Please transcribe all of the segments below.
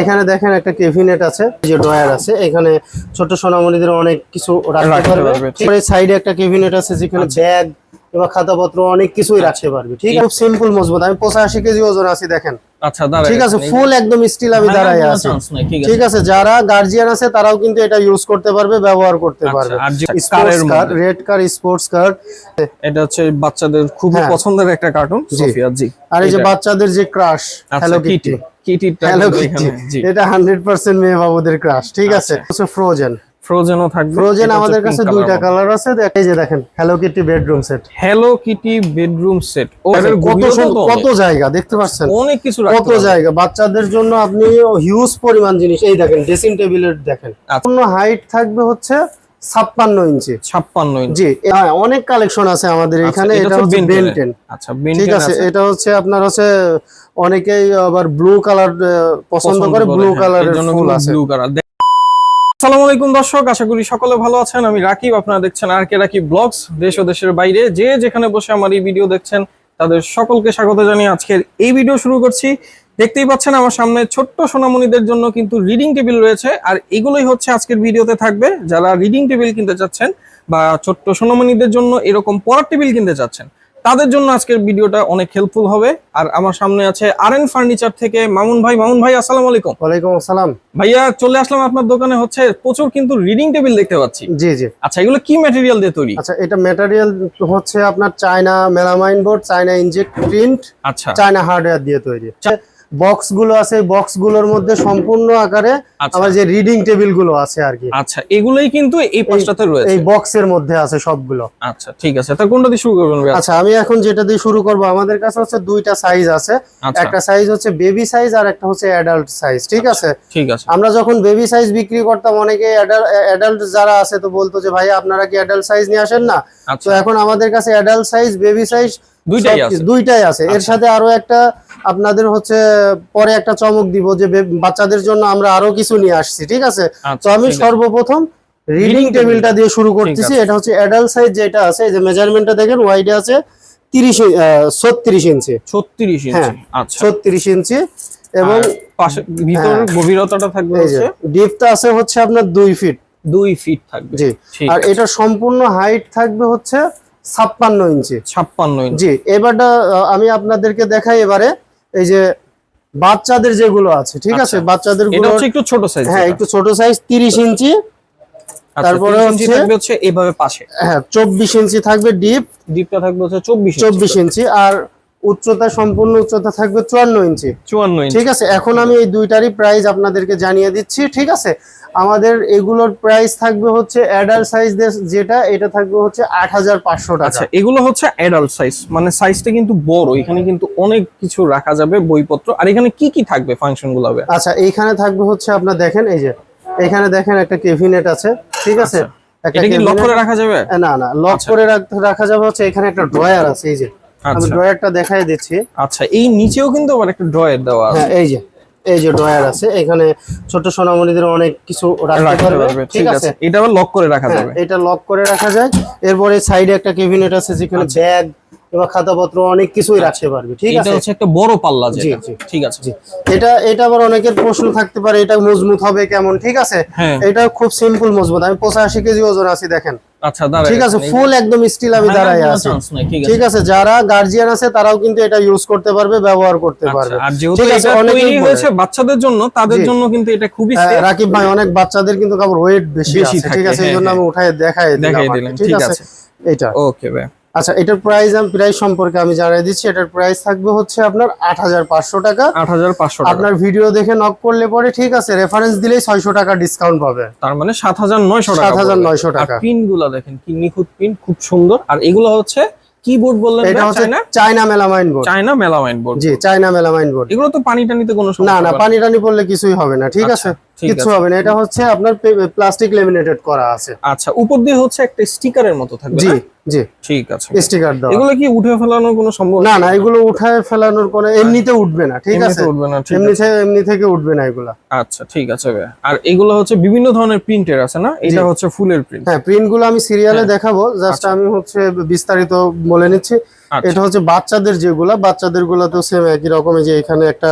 এখানে দেখেন একটা কেভিনেট আছে যে ড্রয়ার আছে এখানে ছোট সোনামণিদের অনেক কিছু রাখতে পারবে। সাইডে একটা কেভিনেট আছে যেখানে ব্যাগ কিংবা খাতাপত্র অনেক কিছুই রাখতে পারবে ঠিক খুব সিম্পল মজবুত। আমি পঁচাশি কেজি ওজন আছি দেখেন। আচ্ছা ঠিক আছে ফুল একদম স্টিল আমি দাঁড়াই আছি। ঠিক আছে। যারা গার্জিয়ান আছে তারাও কিন্তু এটা ইউজ করতে পারবে ব্যবহার করতে আচ্ছা, পারবে। আর যে স্পোর্টস কারের কার রেড কার স্পোর্টস কার এটা হচ্ছে বাচ্চাদের খুবই হ্যাঁ। পছন্দের একটা কার্টুন জি। সোফিয়া জি। আর এই যে বাচ্চাদের যে ক্রাশ আচ্ছা hello kitty kitty hello kitty এটা হান্ড্রেড পার্সেন্ট মেয়ে বাবুদের ক্রাশ ঠিক আছে? ফ্রোজেন ফ্রোজেনও থাকবে। ফ্রোজেন আমাদের কাছে দুইটা কালার আছে। এই যে দেখেন hello kitty bedroom set hello kitty bedroom set ও কত কত জায়গা দেখতে পাচ্ছেন? অনেক কিছু কত জায়গা। বাচ্চাদের জন্য আপনি হিউজ পরিমাণ জিনিস। এই দেখেন ড্রেসিং টেবিলের দেখেন। আচ্ছা। হাইট থাকবে হচ্ছে ছাপ্পান্ন ইঞ্চি। 56 ইঞ্চি। হ্যাঁ অনেক কালেকশন আছে আমাদের এখানে। আচ্ছা, এটা হচ্ছে Ben 10 বেনটেন আচ্ছা ঠিক আছে এটা হচ্ছে আপনার হচ্ছে অনেকেই আবার ব্লু কালার পছন্দ করে ব্লু কালারের ফুল আছে। ব্লু কালার আসসালামু আলাইকুম দর্শক, আশা করি সকলে ভালো আছেন। আমি রাকিব, আপনারা দেখছেন আর কে রাকিব ব্লগস, দেশ ও দেশের বাইরে। যে যেখানে বসে আমার এই ভিডিও দেখছেন, তাদের সকলকে স্বাগত জানিয়ে আজকের এই ভিডিও শুরু করছি। দেখতেই পাচ্ছেন আমার সামনে ছোট্ট সোনামণিদের জন্য কিন্তু রিডিং টেবিল রয়েছে, আর এগুলোই হচ্ছে আজকের ভিডিওতে থাকবে। যারা রিডিং টেবিল কিনতে চাচ্ছেন বা ছোট্ট সোনামণিদের জন্য এরকম পড়ার টেবিল কিনতে চাচ্ছেন তাদের জন্য আজকের ভিডিওটা অনেক হেল্পফুল হবে। আর আমার সামনে আছে আর এন ফার্নিচার থেকে মামুন ভাই। মামুন ভাই আসসালাম আলাইকুম। ওয়ালাইকুম আসসালাম। ভাইয়া চলে আসলাম আপনার দোকানে হচ্ছে প্রচুর কিন্তু রিডিং টেবিল দেখতে পাচ্ছি। জি জি। আচ্ছা এগুলো কি ম্যাটেরিয়াল দিয়ে তৈরি? আচ্ছা এটা ম্যাটেরিয়াল হচ্ছে আপনার China melamine board China inject print আচ্ছা। চায়না হার্ডওয়্যার দিয়ে তৈরি। বক্সগুলো আছে বক্সগুলোর মধ্যে সম্পূর্ণ আকারে আচ্ছা। আমার যে রিডিং টেবিলগুলো আছে আর কি। আচ্ছা এগুলোই কিন্তু এই পাঁচটাতে রয়েছে। এই বক্সের মধ্যে আছে সবগুলো। আচ্ছা ঠিক আছে। তা কোনটা দিয়ে শুরু করবেন? আচ্ছা আমি এখন যেটা দিয়ে শুরু করব আমাদের কাছে হচ্ছে দুইটা সাইজ আছে। আচ্ছা। একটা সাইজ হচ্ছে বেবি সাইজ আর একটা হচ্ছে অ্যাডাল্ট সাইজ ঠিক আছে? ঠিক আছে। আমরা যখন বেবি সাইজ বিক্রি করতাম অনেকে অ্যাডাল্ট যারা আছে তো বলতো যে ভাই আপনারা কি অ্যাডাল্ট সাইজ নিয়ে আসেন না? তো আচ্ছা এখন আমাদের কাছে অ্যাডাল্ট সাইজ বেবি সাইজ দুইটাই আছে। আচ্ছা। দুইটাই আছে। এর সাথে আরও একটা আপনাদের হচ্ছে পরে একটা চমক দিব যে বাচ্চাদের জন্য আমরা আরও কিছু নিয়ে আসছি ঠিক আছে? তো আচ্ছা আমি সর্বপ্রথম রিডিং টেবিলটা দিয়ে শুরু করতেছি। এটা হচ্ছে অ্যাডাল্ট সাইজ যেটা আছে যে মেজারমেন্টটা দেখেন ওয়াইডে আছে তিরিশ ছত্রিশ ইঞ্চি। 36 ইঞ্চি। হ্যাঁ। আচ্ছা। ছত্রিশ ইঞ্চি। এবং পাশে ভিতর হ্যাঁ। গভীরতাটা থাকবে হচ্ছে? ডিপটা আছে হচ্ছে আপনার দুই ফিট দুই ফিট থাকবে। জি। আর এটা সম্পূর্ণ হাইট থাকবে হচ্ছে ছাপ্পান্ন ইঞ্চি। 56 ইঞ্চি। জি এবারটা আমি আপনাদেরকে দেখাই এবারে এই যে বাচ্চাদের যেগুলো আছে ঠিক আছে? আচ্ছা। বাচ্চাদেরগুলো হচ্ছে একটু ছোট সাইজ হ্যাঁ একটু ছোট সাইজ তিরিশ ইঞ্চি। তারপরে তারপরে হচ্ছে এভাবে পাশে। হ্যাঁ চব্বিশ ইঞ্চি থাকবে ডিপ ডিপটা থাকবে হচ্ছে 24 ইঞ্চি। চব্বিশ ইঞ্চি। আর উচ্চতা সম্পূর্ণ উচ্চতা থাকবে চুয়ান্ন ইঞ্চি। 54 ইঞ্চি। ঠিক আছে? এখন আমি এই দুইটারই প্রাইস আপনাদেরকে জানিয়ে দিচ্ছি ঠিক আছে? আমাদের এগুলোর প্রাইস থাকবে হচ্ছে অ্যাডাল্ট সাইজ যেটা এটা থাকবে হচ্ছে আট হাজার পাঁচশো টাকা। আচ্ছা এগুলো হচ্ছে অ্যাডাল্ট সাইজ মানে সাইজটা কিন্তু বড় এখানে কিন্তু অনেক কিছু রাখা যাবে বইপত্র। আর এখানে কি কি থাকবে ফাংশনগুলো হবে? আচ্ছা এইখানে থাকবে হচ্ছে আপনার দেখেন এই যে এখানে দেখেন একটা কেভিনেট আছে ঠিক আছে? একটা এটা কি লক করে রাখা যাবে? না না লক আচ্ছা। করে রাখা যাবে হচ্ছে এখানে একটা ড্রয়ার আছে এই যে। আমি আচ্ছা। ড্রয়ারটা দেখাই দিচ্ছি। আচ্ছা এই নিচেও কিন্তু আবার একটা ড্রয়ার দেওয়া আছে। হ্যাঁ এই যে এই যে ড্রয়ার আছে এখানে ছোট সোনামণিদের অনেক কিছু রাখতে পারবে ঠিক আছে? এটা লক করে রাখা হ্যাঁ, যাবে। এটা লক করে রাখা যায়। এরপরে সাইডে একটা কেবিনেট আছে যেখানে আচ্ছা। ব্যাগ কিংবা খাতাপত্র অনেক কিছুই রাখতে পারবে ঠিক এটা আছে? হচ্ছে একটা বড় পাল্লা যেটা। ঠিক আছে। এটা এটা আবার অনেকের প্রশ্ন থাকতে পারে এটা মজবুত হবে কেমন ঠিক আছে? হ্যাঁ। এটা খুব সিম্পল মজবুত। আমি পঁচাশি কেজি ওজন আছি দেখেন। আচ্ছা ঠিক আছে ফুল একদম স্টিল আমি দাঁড়াই আছি। ঠিক আছে। যারা গার্জিয়ান আছে তারাও কিন্তু এটা ইউজ করতে পারবে ব্যবহার করতে পারবে। আচ্ছা, আর যেহেতু ঠিক আছে, এটা তৈরি হয়েছে বাচ্চাদের জন্য তাদের জন্য কিন্তু এটা খুবই হ্যাঁ, রাকিব ভাই অনেক বাচ্চাদের কিন্তু কাপড় ওয়েট বেশি আছে ঠিক আছে? আমি উঠায় দেখাই দিলাম ঠিক আছে। এটা ওকে ভাই। আচ্ছা এটার প্রাইস আমি প্রাইস সম্পর্কে আমি জানিয়ে দিচ্ছি। এটার প্রাইস থাকবে হচ্ছে আপনার আট হাজার পাঁচশো টাকা। আট হাজার পাঁচশো টাকা। আপনার ভিডিও দেখে নক করলে পরে ঠিক আছে রেফারেন্স দিলেই ছয়শো টাকা ডিসকাউন্ট পাবে। তার মানে সাত হাজার নয়শো টাকা 7,900 পড়বে। টাকা। পিনগুলা দেখেন কি নিখুঁত পিন খুব সুন্দর। আর এগুলো হচ্ছে কিবোর্ড বললেন এটা হচ্ছে China China melamine board China melamine board জি চায়না মেলামাইন বোর্ড এগুলো তো পানি টানিতে কোনো না না পানি টানি পড়লে কিছুই হবে না ঠিক আছে আচ্ছা, ঠিক কিছু হবে না এটা হচ্ছে আপনার প্লাস্টিক লেমিনেটেড করা আছে। আচ্ছা উপর দিয়ে হচ্ছে একটা স্টিকারের মতো থাকবে জি জি। ঠিক আছে। স্টিকার দেওয়া। এগুলো কি উঠে ফেলানোর কোনো সম্ভব না না এগুলো উঠায় ফেলানোর কোনো এমনিতে উঠবে না ঠিক আছে? উঠবে না এমনি থেকে এমনি থেকে উঠবে না এগুলো। আচ্ছা ঠিক আছে আর এগুলো হচ্ছে বিভিন্ন ধরনের প্রিন্টের আছে না? এটা হচ্ছে ফুলের প্রিন্ট হ্যাঁ প্রিন্টগুলো আমি সিরিয়ালে দেখাবো। জাস্ট আমি হচ্ছে বিস্তারিত বলে নিচ্ছি। আচ্ছা। এটা হচ্ছে বাচ্চাদের যেগুলা বাচ্চাদেরগুলা তো সেম একই রকমের যে এখানে একটা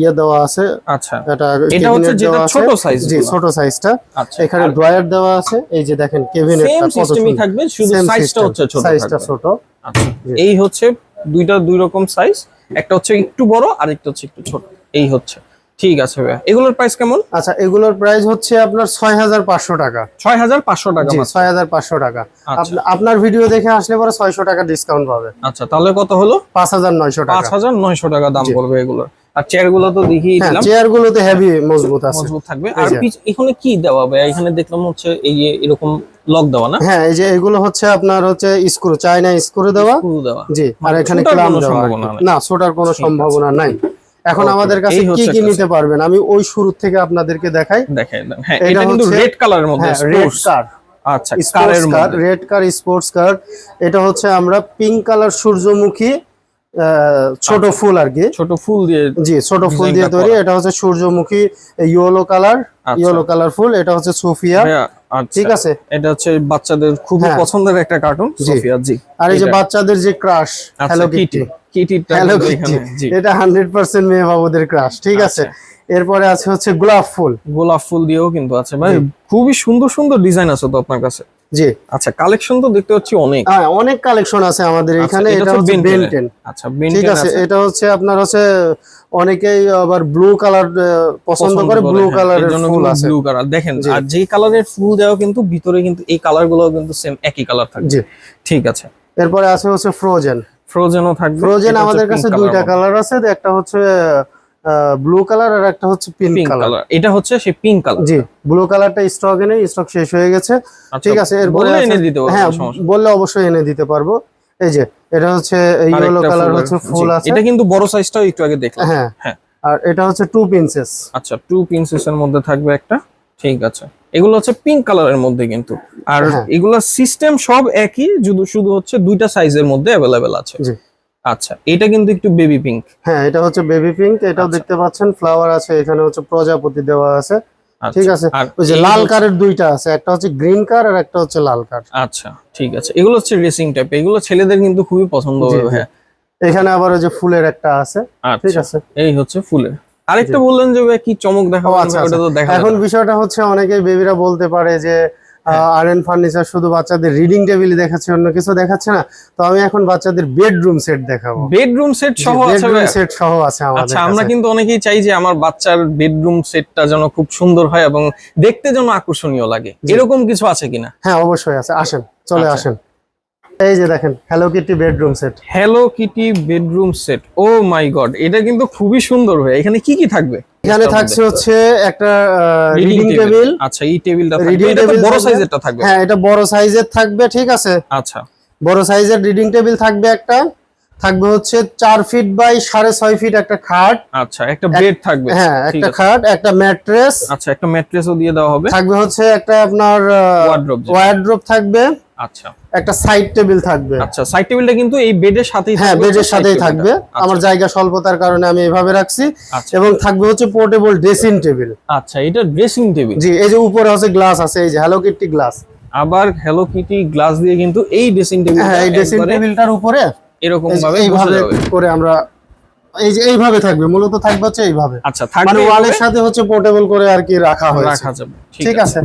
ইয়ে দেওয়া আছে। আচ্ছা। এটা এটা হচ্ছে যেটা ছোট size জি ছোট সাইজটা আচ্ছা। এখানে ড্রয়ার দেওয়া আছে। এই যে দেখেন কেবিনেট সেম সিস্টেমই থাকবে শুধু সাইজটা হচ্ছে ছোট সাইজটা ছোট। আচ্ছা। এই হচ্ছে দুইটা দুই রকম সাইজ একটা হচ্ছে একটু বড় আর একটা হচ্ছে একটু ছোট। এই হচ্ছে। ঠিক আছে ভাইয়া। এগুলোর প্রাইস কেমন? আচ্ছা এগুলোর প্রাইস হচ্ছে আপনার ছয় হাজার পাঁচশো টাকা। ছয় হাজার পাঁচশো টাকা হাজার পাঁচশো টাকা। আচ্ছা। আপনার ভিডিও দেখে আসলে পরে ছয়শো টাকা ডিসকাউন্ট পাবে। আচ্ছা তাহলে কত হলো? পাঁচ হাজার নয়শো পাঁচ টাকা হাজার নয়শো টাকা দাম পড়বে এগুলোর। আর চেয়ারগুলো তো দেখিয়ে হ্যাঁ দিলাম। চেয়ার গুলোতে হেভি মজবুত আছে। মজবুত থাকবে। আর এখানে কি দেওয়া ভাইয়া? এখানে দেখলাম হচ্ছে এই যে এরকম লক দেওয়া না? হ্যাঁ এই যে এগুলো হচ্ছে আপনার হচ্ছে স্ক্রু চায়না স্ক্রু দেওয়া। জি আর মানে এখানে ক্লাম দেওয়া। না ছোটার কোনো সম্ভাবনা নাই। এখন আমাদের কাছে কি কি নিতে পারবেন? আমি ওই শুরু থেকে আপনাদেরকে দেখাই। দেন হ্যাঁ এটা কিন্তু রেড কালারের মধ্যে হ্যাঁ রেড কার আচ্ছা কারের মধ্যে। রেড কার স্পোর্টস কার এটা হচ্ছে আমরা পিঙ্ক কালার সূর্যমুখী আহ, ছোট আচ্ছা। ফুল আর কি ছোট ফুল দিয়ে জি ছোট ফুল দিয়ে তৈরি। এটা হচ্ছে সূর্যমুখী ইয়েলো কালার। ইয়েলো কালার ফুল। এটা হচ্ছে সোফিয়া। ঠিক আছে। এটা হচ্ছে বাচ্চাদের খুবই হ্যাঁ। পছন্দের একটা কার্টুন। সোফিয়া জি। আর এই যে বাচ্চাদের যে ক্রাশ আচ্ছা, হ্যালো কিটি কিটি কিটিটা হ্যালো কিটি এটা হান্ড্রেড পার্সেন্ট মেয়ে বাবুদের ক্রাশ ঠিক আছে? এরপরে আছে হচ্ছে গোলাপ ফুল। গোলাপ ফুল দিয়েও কিন্তু আছে। ভাই খুবই সুন্দর সুন্দর ডিজাইন আছে তো আপনার কাছে। জি। আচ্ছা কালেকশন তো দেখতে পাচ্ছি অনেক। হ্যাঁ অনেক কালেকশন আছে আমাদের আচ্ছা, এখানে। এটা হচ্ছে Ben 10 এর। বেনটেন আচ্ছা বেন ঠিক আছে এটা হচ্ছে আপনার হচ্ছে অনেকেই আবার ব্লু কালার পছন্দ করে ব্লু কালারের ফুল আছে। ব্লু কালার দেখেন। আর যে কালারের ফুল দেওয়া কিন্তু ভিতরে কিন্তু এই কালারগুলো কিন্তু সেম একই কালার থাকবে। জি। ঠিক আছে। এরপরে আছে হচ্ছে ফ্রোজেন ফ্রোজেনও থাকবে। ফ্রোজেন আমাদের কাছে দুইটা কালার আছে। একটা হচ্ছে ব্লু কালার আর একটা হচ্ছে পিঙ্ক কালার এটা হচ্ছে সেই পিঙ্ক কালার জি ব্লু কালারটা স্টকে নেই স্টক শেষ হয়ে গেছে। ঠিক আছে এরপরে আচ্ছা, বললে এনে দিতে পারব হ্যাঁ। বললে অবশ্যই এনে দিতে পারব। এই যে এটা হচ্ছে ইয়েলো কালার হচ্ছে ফুল আছে। এটা কিন্তু বড় সাইজটাও একটু আগে দেখলাম। হ্যাঁ হ্যাঁ। আর এটা হচ্ছে টু পিনসেস আচ্ছা টু পিনসেস এর মধ্যে থাকবে একটা। ঠিক আছে। এগুলো হচ্ছে পিঙ্ক কালারের মধ্যে কিন্তু। আর হ্যাঁ। এগুলো সিস্টেম সব একই শুধু শুধু হচ্ছে দুইটা সাইজের মধ্যে অ্যাভেলেবেল আছে। জি। আচ্ছা এটা কিন্তু একটু বেবি পিঙ্ক হ্যাঁ এটা হচ্ছে বেবি পিঙ্ক এটাও আচ্ছা। দেখতে পাচ্ছেন ফ্লাওয়ার আছে এখানে হচ্ছে প্রজাপতি দেওয়া আছে। ঠিক আছে? ওই যে লাল কারের দুইটা আছে একটা হচ্ছে গ্রিন কার আর একটা হচ্ছে লাল কার আচ্ছা ঠিক আছে। এগুলো হচ্ছে রেসিং টাইপ এগুলো ছেলেদের কিন্তু খুবই পছন্দ হবে হ্যাঁ। এখানে আবার ওই যে ফুলের একটা আছে ঠিক আচ্ছা আছে? এই হচ্ছে ফুলের। আরেকটা বললেন যে ভাই কি চমক দেখাবো আচ্ছা, ওটা তো আচ্ছা। দেখা এখন বিষয়টা হচ্ছে অনেকে বেবিরা বলতে পারে যে। আর এন ফার্নিচার শুধু বাচ্চাদের রিডিং টেবিল দেখাচ্ছে অন্য কিছু দেখাচ্ছে না। তো আমি এখন বাচ্চাদের বেডরুম সেট দেখাবো। বেডরুম সেট সহ আছে বেডরুম সেট সহ আছে আমাদের আচ্ছা আমরা কিন্তু অনেকেই চাই যে আমার বাচ্চার বেডরুম সেটটা যেন খুব সুন্দর হয় এবং দেখতে যেন আকর্ষণীয় লাগে। এরকম কিছু আছে কিনা? হ্যাঁ অবশ্যই আছে। আসেন চলে আচ্ছা। আসেন। এই যে দেখেন hello kitty bedroom set hello kitty bedroom set oh my god এটা কিন্তু খুবই সুন্দর হয় এখানে কি কি থাকবে? এখানে থাকছে হচ্ছে একটা রিডিং রিডিং টেবিল আচ্ছা এই টেবিলটা থাকবে। টেবিল এটা বড় সাইজেরটা থাকবে। হ্যাঁ এটা বড় সাইজের থাকবে ঠিক আছে। আচ্ছা। বড় সাইজের রিডিং টেবিল থাকবে একটা। থাকবে হচ্ছে চার ফিট বাই সাড়ে ছয় ফিট একটা খাট। আচ্ছা একটা বেড থাকবে। হ্যাঁ একটা খাট একটা ম্যাট্রেস আচ্ছা একটা ম্যাট্রেসও দিয়ে দেওয়া হবে। থাকবে হচ্ছে একটা আপনার ওয়ার্ড্রোপ থাকবে। আচ্ছা। একটা সাইড টেবিল থাকবে। আচ্ছা সাইড টেবিলটা কিন্তু এই বেডের সাথেই হ্যাঁ বেডের সাথেই থাকবে। আচ্ছা, আমার জায়গা স্বল্পতার কারণে আমি এভাবে রাখছি। এবং থাকবে হচ্ছে পোর্টেবল ড্রেসিং টেবিল আচ্ছা এটা ড্রেসিং টেবিল জি এই যে উপরে হচ্ছে গ্লাস আছে এই যে হ্যালো গ্লাস আবার হ্যালো কিটি গ্লাস দিয়ে কিন্তু এই ড্রেসিং টেবিল হ্যাঁ এই ড্রেসিং টেবিলটার উপরে এরকম ভাবে এইভাবে করে আমরা এই যে এইভাবে থাকবে মূলত থাকবে হচ্ছে এইভাবে। আচ্ছা মানে থাকবে ওয়ালের সাথে হচ্ছে পোর্টেবল করে আর কি রাখা হয়েছে। রাখা যাবে ঠিক আছে।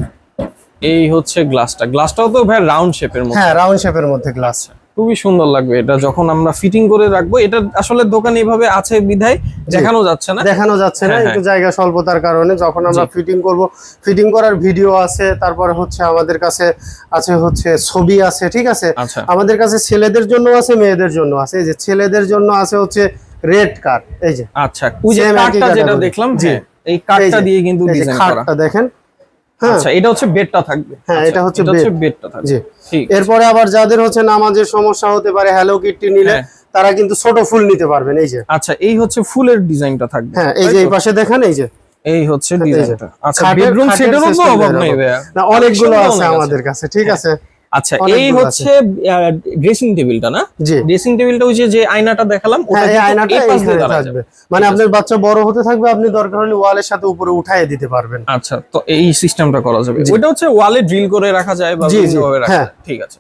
এই হচ্ছে গ্লাসটা গ্লাসটাও তো ভাই রাউন্ড শেপের মধ্যে। হ্যাঁ রাউন্ড শেপের মধ্যে গ্লাস খুবই সুন্দর লাগবে এটা যখন আমরা ফিটিং করে রাখব এটা আসলে দোকানে এভাবে আছে বিধায় দেখানো যাচ্ছে না। দেখানো যাচ্ছে না হ্যাঁ, একটু জায়গা স্বল্পতার কারণে যখন আমরা ফিটিং করব ফিটিং করার ভিডিও আছে তারপরে হচ্ছে আমাদের কাছে আছে হচ্ছে ছবি আছে ঠিক আছে? আচ্ছা। আমাদের কাছে ছেলেদের জন্য আছে মেয়েদের জন্য আছে এই যে ছেলেদের জন্য আছে হচ্ছে রেড কার এই যে। আচ্ছা যে যেটা দেখলাম। হ্যাঁ এই এই যে- দিয়ে কিন্তু ডিজাইন করা। দেখেন। হ্যাঁ আচ্ছা এটা হচ্ছে বেডটা থাকবে। হ্যাঁ, আচ্ছা, এটা হচ্ছে বেডটা থাকবে। জি। এরপরে আবার যাদের হচ্ছে নামাজের সমস্যা হতে পারে হ্যালো কিটটি নিলে হ্যাঁ। তারা কিন্তু ছোট ফুল নিতে পারবেন এই যে। আচ্ছা এই হচ্ছে ফুলের ডিজাইনটা থাকবে। হ্যাঁ এই যে এই পাশে দেখেন এই যে। এই হচ্ছে ডিজাইনটা। আচ্ছা বেডরুম সেটেরও তো অভাব নাই নেই না অনেকগুলো আছে। আমাদের কাছে ঠিক হ্যাঁ। আছে? আচ্ছা এই হচ্ছে ড্রেসিং টেবিলটা না? ড্রেসিং টেবিলটা ওই যে আয়নাটা দেখালাম ওটা হ্যাঁ কিন্তু আয়নাটা যাবে। মানে আপনার বাচ্চা বড় হতে থাকবে আপনি দরকার হলে ওয়ালের সাথে উপরে উঠায় দিতে পারবেন। আচ্ছা তো এই সিস্টেমটা করা যাবে। জি। ওইটা হচ্ছে ওয়ালে ড্রিল করে রাখা যায় বা রাখা হ্যাঁ। ঠিক আছে।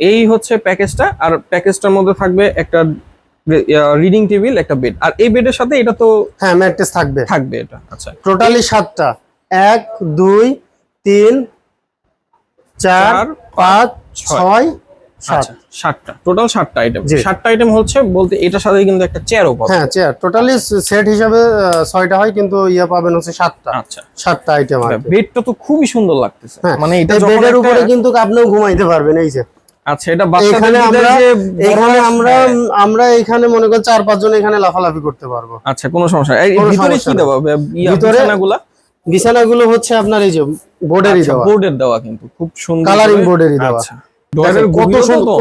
এই হচ্ছে প্যাকেজটা আর প্যাকেজটার মধ্যে থাকবে একটা রিডিং টেবিল একটা বেড আর এই বেডের সাথে এটা তো হ্যাঁ ম্যাট্রেস থাকবে। থাকবে এটা। আচ্ছা। টোটালি সাতটা। এক দুই তিন চার পাঁচ ছয়। ছয় সাত। আচ্ছা সাতটা। টোটাল সাতটা আইটেম জি। আইটেম হচ্ছে বলতে এটার সাথে কিন্তু একটা চেয়ারও পাবে হ্যাঁ চেয়ার টোটালি সেট হিসাবে ছয়টা হয় কিন্তু ইয়ে পাবেন হচ্ছে সাতটা। আচ্ছা। সাতটা আইটেম আছে বেডটা তো খুবই সুন্দর লাগতেছে। হ্যাঁ, মানে এটা বেডের উপরে কিন্তু আপনিও ঘুমাইতে পারবেন এই যে। আচ্ছা এটা এখানে আমরা এখানে আমরা। আমরা এখানে মনে করেন চার পাঁচজন এখানে লাফালাফি করতে পারব। আচ্ছা কোনো সমস্যা। ভিতরে কি বিছানাগুলা? বিছানাগুলো হচ্ছে আপনার এই যে বোর্ডেরই আচ্ছা, দেওয়া। বোর্ডের দেওয়া কিন্তু খুব সুন্দর কালারিং বোর্ডেরই দেওয়া। আচ্ছা।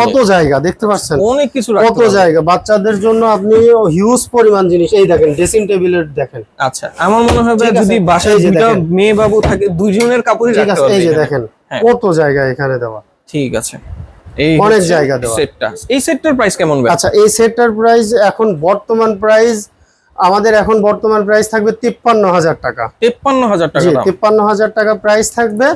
কত জায়গা দেখতে পাচ্ছেন? অনেক কিছু কত জায়গা। বাচ্চাদের জন্য আপনি হিউজ পরিমাণ জিনিস। এই দেখেন ড্রেসিং টেবিলের দেখেন। আচ্ছা আমার মনে হয় যদি বাসায় এই যে দুইটা দেখেন। মেয়ে বাবু থাকে দুইজনের কাপড়ই রাখতে আছে এই যে দেখেন হ্যাঁ। কত জায়গা এখানে দেওয়া। ঠিক আছে। এই অনেক জায়গা দেওয়া। সেটটা এই সেটটার প্রাইস কেমন আচ্ছা এই সেটটার প্রাইস এখন বর্তমান প্রাইস আমাদের এখন বর্তমান প্রাইস থাকবে তিপ্পান্ন হাজার টাকা। তিপ্পান্ন হাজার টাকা তিপ্পান্ন হাজার টাকা প্রাইস থাকবে।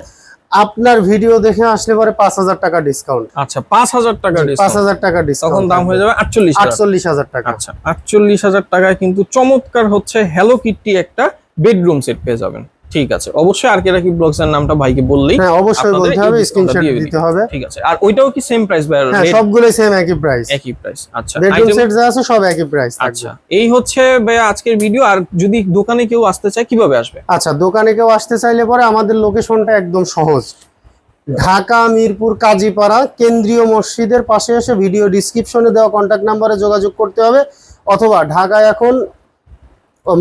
আপনার ভিডিও দেখে আসলে পরে পাঁচ হাজার টাকা ডিসকাউন্ট আচ্ছা পাঁচ হাজার টাকা পাঁচ হাজার টাকা তখন ডিসকাউন্ট দাম হয়ে যাবে আটচল্লিশ আটচল্লিশ হাজার টাকা। আচ্ছা আটচল্লিশ হাজার টাকায় কিন্তু চমৎকার হচ্ছে হ্যালো কিটটি একটা বেডরুম সেট পেয়ে যাবেন। ঠিক আছে। অবশ্যই আর কে রাখি ব্লগস এর নামটা ভাইকে বললেই হ্যাঁ অবশ্যই বলতে হবে স্ক্রিনশট দিতে হবে। ঠিক আছে। আর ওইটাও কি সেম প্রাইস ভাই? হ্যাঁ সবগুলোই সেম একই প্রাইস একই প্রাইস আচ্ছা বেডরুম সেট যা আছে সব একই প্রাইস আচ্ছা এই হচ্ছে ভাই আজকের ভিডিও আর যদি দোকানে কেউ আসতে চায় কীভাবে আসবে? আচ্ছা দোকানে কেউ আসতে চাইলে পরে আমাদের লোকেশনটা একদম সহজ। ঢাকা মিরপুর কাজীপাড়া কেন্দ্রীয় মসজিদের পাশে এসে ভিডিও ডিসক্রিপশনে দেওয়া কন্ট্যাক্ট নাম্বারে যোগাযোগ করতে হবে। অথবা ঢাকায় এখন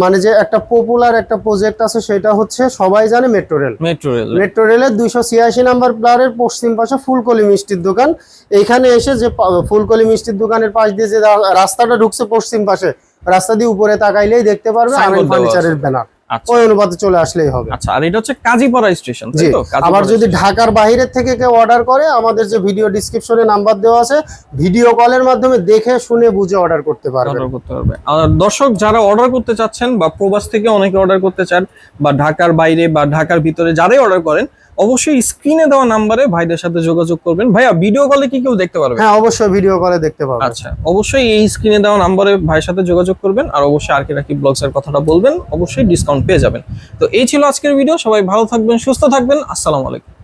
মানে যে একটা পপুলার একটা প্রজেক্ট আছে সেটা হচ্ছে সবাই জানে metro rail metro rail metro রেলের দুইশো ছিয়াশি নাম্বার প্লারের পশ্চিম পাশে ফুলকলি মিষ্টির দোকান। এখানে এসে যে ফুলকলি মিষ্টির দোকানের পাশ দিয়ে যে রাস্তাটা ঢুকছে পশ্চিম পাশে রাস্তা দিয়ে উপরে তাকাইলেই দেখতে পারবে আমি ফার্নিচারের ব্যানার ওই অনুপাতে চলে আসলেই হবে। আচ্ছা আর এটা হচ্ছে কাজীপাড়া স্টেশন তাই তো? আবার যদি ঢাকার বাইরের থেকে কেউ অর্ডার করে আমাদের যে ভিডিও ডিসক্রিপশনে নাম্বার দেওয়া আছে ভিডিও কলের মাধ্যমে দেখে শুনে বুঝে অর্ডার করতে পারবেন। অর্ডার করতে পারবে। আর দর্শক যারা অর্ডার করতে চাচ্ছেন বা প্রবাস থেকে অনেকে অর্ডার করতে চান বা ঢাকার বাইরে বা ঢাকার ভিতরে যারাই অর্ডার করেন অবশ্যই স্ক্রিনে দেওয়া নাম্বারে ভাইদের সাথে যোগাযোগ করবেন। ভাইয়া ভিডিও কলে কি কেউ দেখতে পারবে? হ্যাঁ অবশ্যই ভিডিও কলে দেখতে পাবেন আচ্ছা অবশ্যই এই স্ক্রিনে দেওয়া নাম্বারে ভাইয়ের সাথে যোগাযোগ করবেন আর অবশ্যই আর কে রাখি ব্লগস এর কথাটা বলবেন অবশ্যই ডিসকাউন্ট পেয়ে যাবেন। তো এই ছিল আজকের ভিডিও সবাই ভালো থাকবেন, সুস্থ থাকবেন। আসসালামু আলাইকুম।